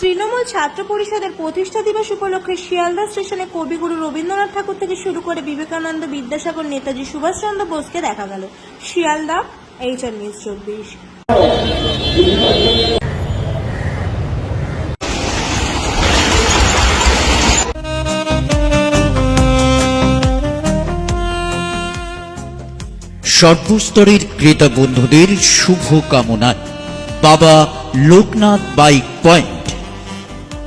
তৃণমূল ছাত্র পরিষদের প্রতিষ্ঠা দিবস উপলক্ষে শিয়ালদা স্টেশনে কবিগুরু রবীন্দ্রনাথ ঠাকুর থেকে শুরু করে বিবেকানন্দ বিদ্যাসাগর নেতাজি সুভাষচন্দ্র বোসকে দেখা গেল। শিয়ালদা, এইচআর নিউজ চব্বিশ। সর্বস্তরের ক্রেতা বন্ধুদের শুভ কামনায় বাবা লোকনাথ বাইক পয়েন্ট।